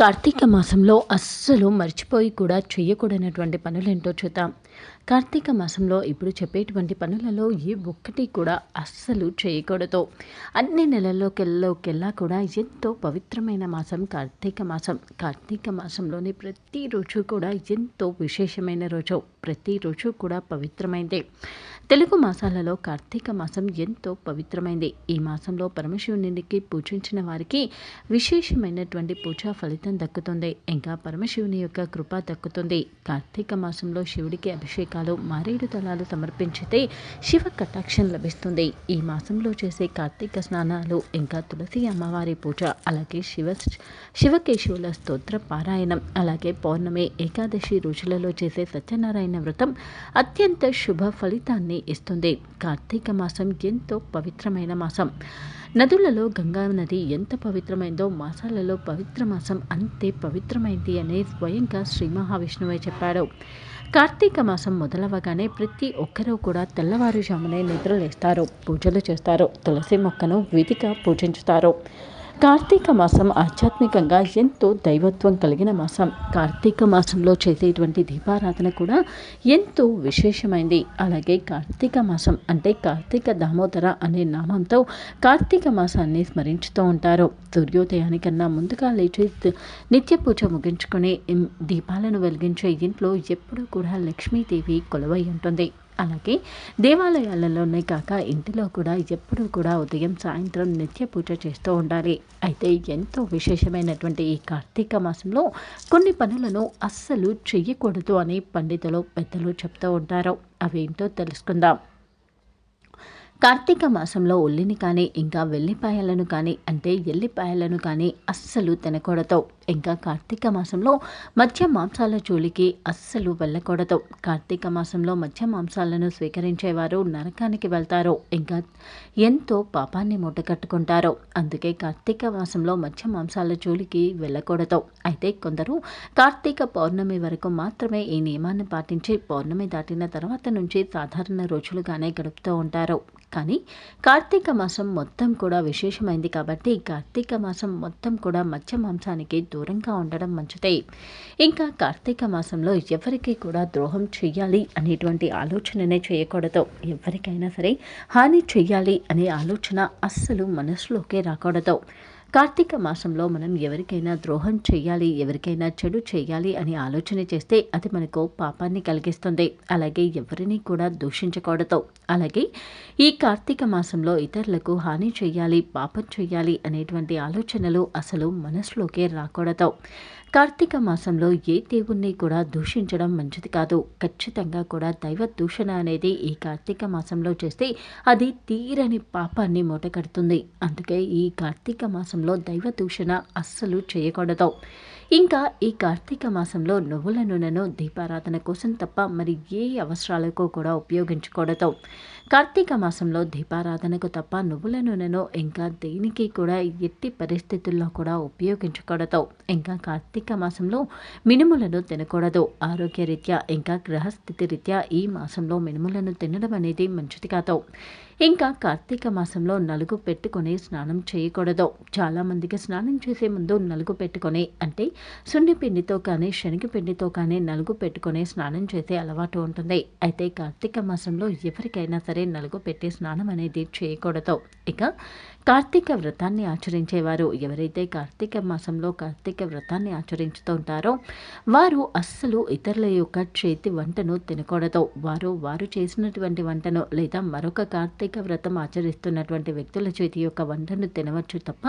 కార్తీక మాసంలో అస్సలు మర్చిపోయి కూడా చేయకూడనటువంటి పనులేంటో చూద్దాం. కార్తీక మాసంలో ఇప్పుడు చెప్పేటువంటి పనులలో ఏ ఒక్కటి కూడా అస్సలు చేయకూడదు. అన్ని నెలల్లోకెల్లోకెల్లా కూడా ఎంతో పవిత్రమైన మాసం కార్తీక మాసం. కార్తీక మాసంలోని ప్రతిరోజు కూడా ఎంతో విశేషమైన రోజు. ప్రతిరోజు కూడా పవిత్రమైందే. తెలుగు మాసాలలో కార్తీక మాసం ఎంతో పవిత్రమైంది. ఈ మాసంలో పరమశివునికి పూజించిన వారికి విశేషమైనటువంటి పూజా ఫలితం దక్కుతుంది. ఇంకా పరమశివుని యొక్క కృప దక్కుతుంది. కార్తీక మాసంలో శివుడికి అభిషేకాలు మారేడు దళాలు సమర్పించితే శివ కటాక్షం లభిస్తుంది. ఈ మాసంలో చేసే కార్తీక స్నానాలు ఇంకా తులసి అమ్మవారి పూజ అలాగే శివ శివకేశవుల స్తోత్ర పారాయణం అలాగే పౌర్ణమి ఏకాదశి రోజులలో చేసే సత్యనారాయణ వ్రతం అత్యంత శుభ ఫలితాన్ని ఇస్తుంది. కార్తీక మాసం ఎంతో పవిత్రమైన మాసం. నదులలో గంగా నది ఎంత పవిత్రమైందో మాసాలలో పవిత్ర మాసం అంతే పవిత్రమైంది అనే స్వయంగా శ్రీ మహావిష్ణువే చెప్పాడు. కార్తీక మాసం మొదలవగానే ప్రతి ఒక్కరూ కూడా తెల్లవారుజామునే నిద్రలేస్తారు పూజలు చేస్తారు తులసి మొక్కను విధిగా పూజించుతారు. కార్తీక మాసం ఆధ్యాత్మికంగా ఎంతో దైవత్వం కలిగిన మాసం. కార్తీక మాసంలో చేసేటువంటి దీపారాధన కూడా ఎంతో విశేషమైంది. అలాగే కార్తీక మాసం అంటే కార్తీక దామోదర అనే నామంతో కార్తీక మాసాన్ని స్మరించుతూ ఉంటారు. సూర్యోదయానికన్నా ముందుగా లేచి నిత్య పూజ ముగించుకుని దీపాలను వెలిగించే ఇంట్లో ఎప్పుడూ కూడా లక్ష్మీదేవి కొలువై ఉంటుంది. అలాగే దేవాలయాలలోనే కాక ఇంటిలో కూడా ఎప్పుడూ కూడా ఉదయం సాయంత్రం నిత్య పూజ చేస్తూ ఉండాలి. అయితే ఎంతో విశేషమైనటువంటి ఈ కార్తీక మాసంలో కొన్ని పనులను అస్సలు చెయ్యకూడదు అని పండితులు పెద్దలు చెప్తూ ఉంటారు. అవేంటో తెలుసుకుందాం. కార్తీక మాసంలో ఉల్లిని కానీ ఇంకా వెల్లిపాయలను కానీ అంటే ఎల్లిపాయలను కానీ అస్సలు తినకూడదు. ఇంకా కార్తీక మాసంలో మధ్య మాంసాల జోలికి అస్సలు వెళ్ళకూడదు. కార్తీక మాసంలో మధ్య మాంసాలను స్వీకరించేవారు నరకానికి వెళ్తారు. ఇంకా ఎంతో పాపాన్ని మూటకట్టుకుంటారు అందుకే కార్తీక మాసంలో మధ్య మాంసాల జోలికి వెళ్ళకూడదు. అయితే కొందరు కార్తీక పౌర్ణమి వరకు మాత్రమే ఈ నియమాన్ని పాటించి పౌర్ణమి దాటిన తర్వాత నుంచి సాధారణ రోజులుగానే గడుపుతూ ఉంటారు. కానీ కార్తీక మాసం మొత్తం కూడా విశేషమైంది కాబట్టి కార్తీక మాసం మొత్తం కూడా మత్స్య మాంసానికి దూరంగా ఉండడం మంచిదే. ఇంకా కార్తీక మాసంలో ఎవరికి కూడా ద్రోహం చెయ్యాలి అనేటువంటి ఆలోచననే చేయకూడదు. ఎవరికైనా సరే హాని చెయ్యాలి అనే ఆలోచన అస్సలు మనసులోకే రాకూడదు. కార్తీక మాసంలో మనం ఎవరికైనా ద్రోహం చేయాలి ఎవరికైనా చెడు చేయాలి అని ఆలోచన చేస్తే అది మనకు పాపాన్ని కలిగిస్తుంది. అలాగే ఎవరిని కూడా దూషించకూడదు. అలాగే ఈ కార్తీక మాసంలో ఇతరులకు హాని చేయాలి పాపం చేయాలి అనేటువంటి ఆలోచనలు అసలు మనసులోకే రాకూడదు. కార్తీక మాసంలో ఏ దేవుణ్ణి కూడా దూషించడం మంచిది కాదు. ఖచ్చితంగా కూడా దైవ దూషణ అనేది ఈ కార్తీక మాసంలో చేస్తే అది తీరని పాపాన్ని మూటకడుతుంది అందుకే ఈ కార్తీక మాసంలో దైవ దూషణ అస్సలు చేయకూడదు. ఇంకా ఈ కార్తీక మాసంలో నువ్వుల నూనెను దీపారాధన కోసం తప్ప మరి ఏ అవసరాలకు కూడా ఉపయోగించకూడదు. కార్తీక మాసంలో దీపారాధనకు తప్ప నువ్వుల నూనెను ఇంకా దేనికి కూడా ఎట్టి పరిస్థితుల్లో కూడా ఉపయోగించకూడదు. ఇంకా కార్తీక మాసంలో మినుములను తినకూడదు. ఆరోగ్యరీత్యా ఇంకా గ్రహస్థితి రీత్యా ఈ మాసంలో మినుములను తినడం అనేది మంచిది కాదు. ఇంకా కార్తీక మాసంలో నలుగు పెట్టుకొని స్నానం చేయకూడదు. చాలామందికి స్నానం చేసే ముందు నలుగు పెట్టుకొని అంటే సున్ని పిండితో కానీ శనగపిండితో కానీ నలుగు పెట్టుకొని స్నానం చేసే అలవాటు ఉంటుంది. అయితే కార్తీక మాసంలో ఎవరికైనా సరే నలుగు పెట్టి స్నానం అనేది చేయకూడదు. ఇక కార్తీక వ్రతాన్ని ఆచరించేవారు ఎవరైతే కార్తీక మాసంలో కార్తీక వ్రతాన్ని ఆచరించుతూ ఉంటారో వారు అస్సలు ఇతరుల యొక్క చేతి వంటను తినకూడదు. వారు వారు చేసినటువంటి వంటను లేదా మరొక కార్తీక వ్రతం ఆచరిస్తున్నటువంటి వ్యక్తుల చేతి యొక్క వంటను తినవచ్చు తప్ప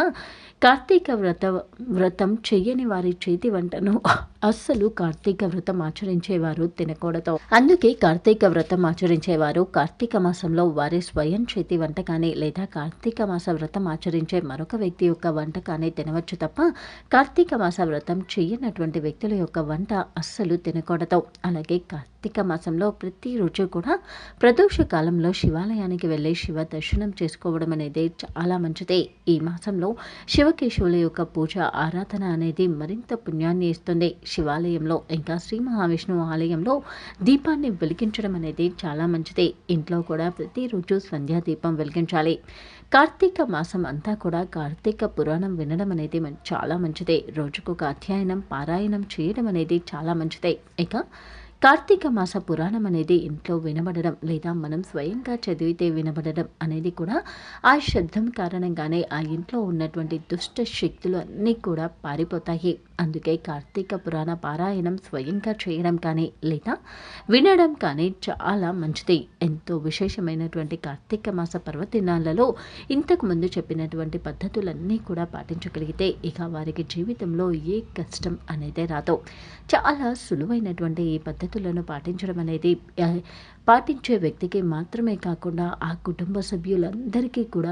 కార్తీక వ్రత వ్రతం చెయ్యని వారి చేతి వంటను అస్సలు కార్తీక వ్రతం ఆచరించేవారు తినకూడదు. అందుకే కార్తీక వ్రతం ఆచరించేవారు కార్తీక మాసంలో వారి స్వయం చేతి వంటకాన్ని లేదా కార్తీక మాస వ్రతం ఆచరించే మరొక వ్యక్తి యొక్క వంటకాన్ని తినవచ్చు తప్ప కార్తీక మాస వ్రతం చేయనటువంటి వ్యక్తుల యొక్క వంట అస్సలు తినకూడదు. అలాగే కార్తీక మాసంలో ప్రతిరోజు కూడా ప్రదోష కాలంలో శివాలయానికి వెళ్ళి శివ దర్శనం చేసుకోవడం అనేది చాలా మంచిదే. ఈ మాసంలో శివకేశవుల యొక్క పూజ ఆరాధన అనేది మరింత పుణ్యాన్ని ఇస్తుంది. శివాలయంలో ఇంకా శ్రీ మహావిష్ణువు ఆలయంలో దీపాన్ని వెలిగించడం అనేది చాలా మంచిది. ఇంట్లో కూడా ప్రతిరోజు సంధ్యా దీపం వెలిగించాలి. కార్తీక మాసం అంతా కూడా కార్తీక పురాణం వినడం అనేది చాలా మంచిదే. రోజుకొక అధ్యయనం పారాయణం చేయడం అనేది చాలా మంచిదే. ఇక కార్తీక మాస పురాణం అనేది ఇంట్లో వినబడడం లేదా మనం స్వయంగా చదివితే వినబడడం అనేది కూడా ఆ శబ్దం కారణంగానే ఆ ఇంట్లో ఉన్నటువంటి దుష్ట శక్తులు అన్నీ కూడా పారిపోతాయి. అందుకే కార్తీక పురాణ పారాయణం స్వయంగా చేయడం కానీ లేదా వినడం కానీ చాలా మంచిది. ఎంతో విశేషమైనటువంటి కార్తీక మాస పర్వదినాలలో ఇంతకుముందు చెప్పినటువంటి పద్ధతులన్నీ కూడా పాటించగలిగితే ఇక వారికి జీవితంలో ఏ కష్టం అనేది రాదు. చాలా సులువైనటువంటి ఈ పద్ధతులను పాటించడం అనేది పాటించే వ్యక్తికి మాత్రమే కాకుండా ఆ కుటుంబ సభ్యులందరికీ కూడా